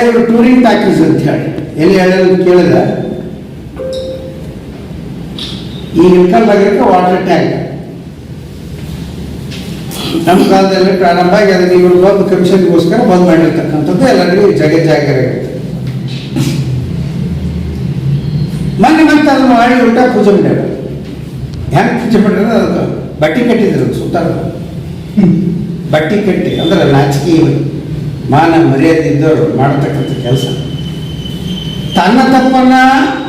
ಇವ್ರು touring package ಅಂತ ಹೇಳಿ. ಎಲ್ಲಿ ಹೇಳೋದು ಕೇಳಿದ ಈ ಇಳ್ಕಲ್ದಾಗಿರಕ್ಕೆ ವಾಟರ್ ಟ್ಯಾಂಕ್ ನಮ್ಮ ಕಾಲದಲ್ಲಿ ಪ್ರಾರಂಭ ಆಗಿ ಅದನ್ನು ಇವರು ಒಂದು ಕಮಿಷನ್ಗೋಸ್ಕರ ಬಂದ್ ಮಾಡಿರ್ತಕ್ಕಂಥದ್ದು ಎಲ್ಲರಿಗೂ ಜಗ ಜಾಗ ಮೊನ್ನೆ ಮತ್ತೆ ಅದನ್ನು ಮಾಡಿ ಊಟ ಪೂಜೆ ಮಾಡ್ಯಾರ ಹೆಂಗೆ ಪೂಜೆ ಮಾಡಿದ್ರೆ ಅದು ಬಟ್ಟಿ ಕಟ್ಟಿದ್ರು ಸುತ್ತ ಬಟ್ಟೆ ಕಟ್ಟಿ ಅಂದ್ರೆ ನಾಚಿಕೆ ಮಾನ ಮರ್ಯಾದೆ ಇದ್ದವರು ಮಾಡತಕ್ಕಂಥ ಕೆಲಸ. ತನ್ನ ತಪ್ಪನ್ನ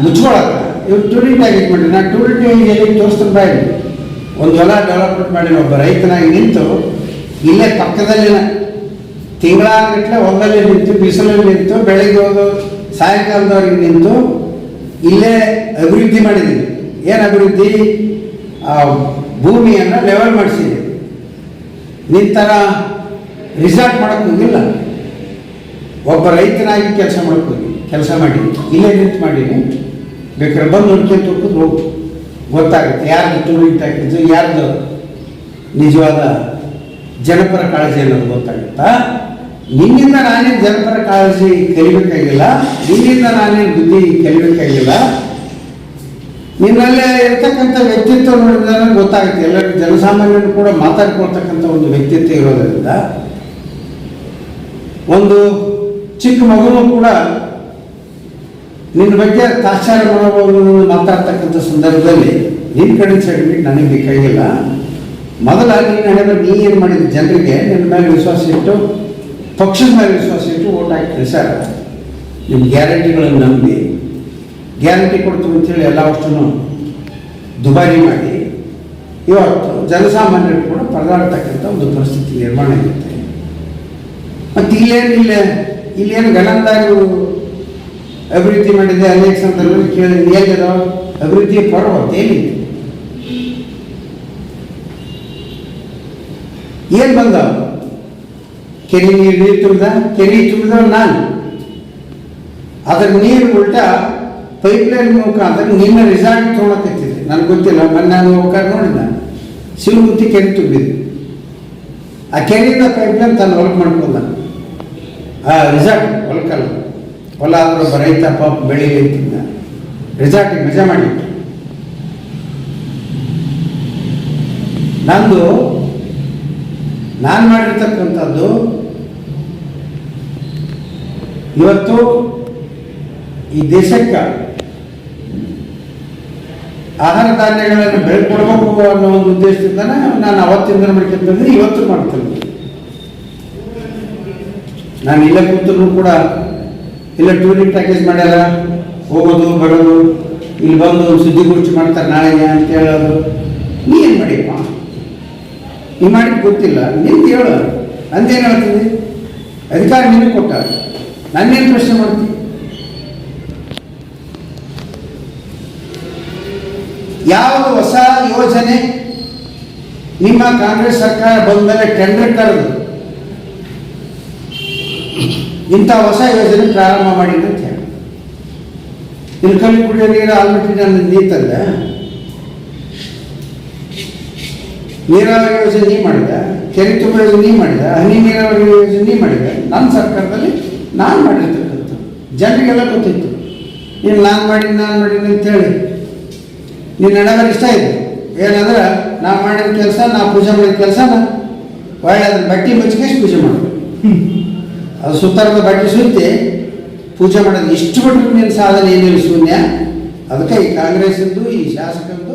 ಮುಚ್ಕೊಳಕ್ಕ ಇವ್ರು ಟೂರಿಟ್ ಆಗಿ ಮಾಡಿ ನಾನು ಟೂರಿಟ್ ಎಲ್ಲಿ ತೋರಿಸ್ತಾನೆ ಬಾಯಿ ಒಂದು ಹೊಲ ಡೆವಲಪ್ಮೆಂಟ್ ಮಾಡಿ ಒಬ್ಬ ರೈತನಾಗಿ ನಿಂತು ಇಲ್ಲೇ ಪಕ್ಕದಲ್ಲಿನ ತಿಂಗಳಾಗಟ್ಲೆ ಹೊಲದಲ್ಲಿ ನಿಂತು, ಬಿಸಿಲಲ್ಲಿ ನಿಂತು, ಬೆಳಗ್ಗೆ ಹೋದು, ಸಾಯಂಕಾಲದವರೆಗೆ ನಿಂತು ಇಲ್ಲೇ ಅಭಿವೃದ್ಧಿ ಮಾಡಿದ್ದೀನಿ ಏನು ಅಭಿವೃದ್ಧಿ? ಆ ಭೂಮಿಯನ್ನು ಲೆವೆಲ್ ಮಾಡಿಸಿದೆ ನಿಂತರ ರಿಸಾರ್ಟ್ ಮಾಡೋಕ್ಕಿಲ್ಲ ಒಬ್ಬ ರೈತನಾಗಿ ಕೆಲಸ ಹೋಗಿ ಕೆಲಸ ಮಾಡಿ, ಇಲ್ಲೇ ನಿಂತು ಮಾಡೀನಿ ಬೇಕಾದ್ರೆ ಬಂದು ಹುಡುಕಿ ಹೋಗೋದು ಹೋಗು. ಗೊತ್ತಾಗುತ್ತೆ, ಯಾರ್ದು ತುಳು ಪ್ಯಾಕೇಜು ಯಾರ್ದು ನಿಜವಾದ ಜನಪರ ಕಾಳಜಿ ಅನ್ನೋದು ಗೊತ್ತಾಗುತ್ತಾ? ನಿನ್ನಿಂದ ನಾನೇನು ಜನಪರ ಕಾಳಜಿ ಕಲಿಬೇಕಾಗಿಲ್ಲ, ನಿನ್ನಿಂದ ನಾನೇನು ಬುದ್ಧಿ ಕಲಿಬೇಕಾಗಿಲ್ಲ. ನಿನ್ನಲ್ಲೇ ಇರ್ತಕ್ಕಂಥ ವ್ಯಕ್ತಿತ್ವ ನೋಡಿದ್ರೆ ಗೊತ್ತಾಗುತ್ತೆ, ಎಲ್ಲ ಜನಸಾಮಾನ್ಯರು ಕೂಡ ಮಾತಾಡ್ಕೊಳ್ತಕ್ಕಂಥ ಒಂದು ವ್ಯಕ್ತಿತ್ವ ಇರೋದರಿಂದ ಒಂದು ಚಿಕ್ಕ ಮಗನೂ ಕೂಡ ನಿನ್ನ ಬಗ್ಗೆ ತಾತ್ಸಾರ ಮನೋಭಾವವನ್ನು ಮಾತಾಡ್ತಕ್ಕಂಥ ಸಂದರ್ಭದಲ್ಲಿ ನಿನ್ನ ಕಡೆ ಸರ್ಟಿಫಿಕೇಟ್ ನನಗೆ ಬೇಕಾಗಿಲ್ಲ ಮೊದಲಾಗಿ ನೀನು ಹೇಳಿದ್ರೆ ನೀ ಏನು ಮಾಡಿದ ಜನರಿಗೆ ನಿನ್ನ ಮೇಲೆ ವಿಶ್ವಾಸ ಇಟ್ಟು, ಪಕ್ಷದ ಮೇಲೆ ವಿಶ್ವಾಸ ಇಟ್ಟು ಓಟ್ ಹಾಕ್ತೀನಿ ಸರ್ ನಿಮ್ಮ ಗ್ಯಾರಂಟಿಗಳನ್ನು ನಂಬಿ. ಗ್ಯಾರಂಟಿ ಕೊಡ್ತೀವಿ ಅಂತೇಳಿ ಎಲ್ಲ ದುಬಾರಿ ಮಾಡಿ. ಇವತ್ತು ಜನಸಾಮಾನ್ಯರು ಕೂಡ ಪರದಾಡ್ತಕ್ಕಂಥ ಒಂದು ಪರಿಸ್ಥಿತಿ ನಿರ್ಮಾಣ ಆಗುತ್ತೆ. ಮತ್ತು ಇಲ್ಲೇನು ಇಲ್ಲ ಇಲ್ಲೇನು ಗಣಂದಾಗಿ ಅಭಿವೃದ್ಧಿ ಮಾಡಿದೆ ಅನೇಕ ಸಂದರ್ಭದಲ್ಲಿ ಕೇಳಿದ್ರೆ ಹೇಗಿದ ಅಭಿವೃದ್ಧಿ ಪರ್ವತ ಏನಿದೆ ಏನು ಬಂದ? ಕೆರೆ ನೀರು ನೀರು ತುಂಬಿದ? ಕೆರೆ ತುಂಬಿದ ನಾನು. ಅದ್ರ ನೀರು ಉಲ್ಟಾ ಪೈಪ್ಲೈನ್ ಮುಖಾಂತರ ನಿನ್ನ ರಿಸಾರ್ಟ್ ತೊಗೊಳಕತ್ತಿದೆ ನನಗೆ ಗೊತ್ತಿಲ್ಲ ಮೊನ್ನೆ ನಾನು ಹೋಗ್ಬೇಕಾದ್ರೆ ನೋಡಿದ್ದೆ ಶಿವಗುತ್ತಿ ಕೆರೆ ತುಂಬಿದೆ. ಆ ಕೆರೆಯಿಂದ ಪೈಪ್ಲೈನ್ ತನ್ನ ವರ್ಕ್ ಮಾಡ್ಕೊಂಡ ಆ ರಿಸಾರ್ಟ್ ಹೊಲಕ್ಕಲ್ಲ ಹೊಲ ಆದರೂ ರೈತ ಪಾಪ ಬೆಳೀಲಿ ಅಂತಿದ್ದ ರಿಸಾರ್ಟಿಗೆ ಮಜಾ ಮಾಡಿ. ನಂದು, ನಾನು ಮಾಡಿರ್ತಕ್ಕಂಥದ್ದು ಇವತ್ತು ಈ ದೇಶಕ್ಕೆ ಆಹಾರ ಧಾನ್ಯಗಳನ್ನು ಬೆಳ್ಕೊಡ್ಬೇಕು ಅನ್ನೋ ಒಂದು ಉದ್ದೇಶದಿಂದ ನಾನು ಅವತ್ತಿಂದ ಮಾಡ್ಕೊಂತಂದ್ರೆ ಇವತ್ತು ಮಾಡ್ತೇನೆ ನಾನು ಇಲ್ಲೇ ಕೂತರು ಕೂಡ ಇಲ್ಲ ಟೂರಿಂಗ್ ಪ್ಯಾಕೇಜ್ ಮಾಡ್ಯಾರ, ಹೋಗೋದು, ಬರೋದು, ಇಲ್ಲಿ ಬಂದು ಸುದ್ದಿ ಸುದ್ದಿಗೋಷ್ಠಿ ಮಾಡ್ತಾರೆ ನಾಳೆ ಅಂತ ಹೇಳೋದು. ನೀ ಏನು ಮಾಡಿಯಪ್ಪ ನೀ ಮಾಡಿದ್ದು ಗೊತ್ತಿಲ್ಲ, ನಿಂದು ಹೇಳು. ಅಂದೇನು ಹೇಳ್ತೀನಿ? ಅಧಿಕಾರ ನಿನಗೆ ಕೊಟ್ಟ ನನ್ನೇನು ಪ್ರಶ್ನೆ ಮಾಡ್ತೀನಿ? ಯಾವ ಹೊಸ ಯೋಜನೆ? ನಿಮ್ಮ ಕಾಂಗ್ರೆಸ್ ಸರ್ಕಾರ ಬಂದ ಮೇಲೆ ಟೆಂಡರ್ ಕರೆದು ಇಂಥ ಹೊಸ ಯೋಜನೆ ಪ್ರಾರಂಭ ಮಾಡಿದ್ದು ಅಂತ ಹೇಳಿ. ಇಲ್ಕಲ್ಲಿ ಕುಡಿಯೋ ನೀರು ಆಲ್ಮಟ್ಟಿ ನನ್ನ ನೀತಲ್ಲ ನೀರಾವರಿ ಯೋಜನೆ ಮಾಡಿದ ಕೆರೆ ತುಂಬ ಯೋಜನೆ ಮಾಡಿದ, ಹನಿ ನೀರಾವರಿ ಯೋಜನೆ ಮಾಡಿದ. ನನ್ನ ಸರ್ಕಾರದಲ್ಲಿ ನಾನು ಮಾಡಿರ್ತಕ್ಕಂಥ ಜನರಿಗೆಲ್ಲ ಗೊತ್ತಿತ್ತು. ನೀನು ನಾನು ಮಾಡಿದ್ದು ನಾನು ಮಾಡಿದ್ದು ಅಂತೇಳಿ ನಿನ್ನ ನಡಗರ ಇಷ್ಟ ಇದೆ. ಏನಂದ್ರೆ ನಾ ಮಾಡಿದ ಕೆಲಸ, ನಾ ಪೂಜೆ ಮಾಡಿದ ಕೆಲಸನ ಒಳ್ಳೆ ಬಟ್ಟೆ ಮುಚ್ಚಿಗೆ ಪೂಜೆ ಮಾಡು ಅದು ಸುತ್ತಾರದ ಬಗ್ಗೆ ಸುತ್ತಿ ಪೂಜೆ ಮಾಡೋದು ಇಷ್ಟು ಮಟ್ಟಿಗೆ ನಿನ್ನ ಸಾಧನೆ ಏನಿಲ್ಲ ಶೂನ್ಯ. ಅದಕ್ಕೆ ಈ ಕಾಂಗ್ರೆಸ್ಸಿಂದು ಈ ಶಾಸಕರದ್ದು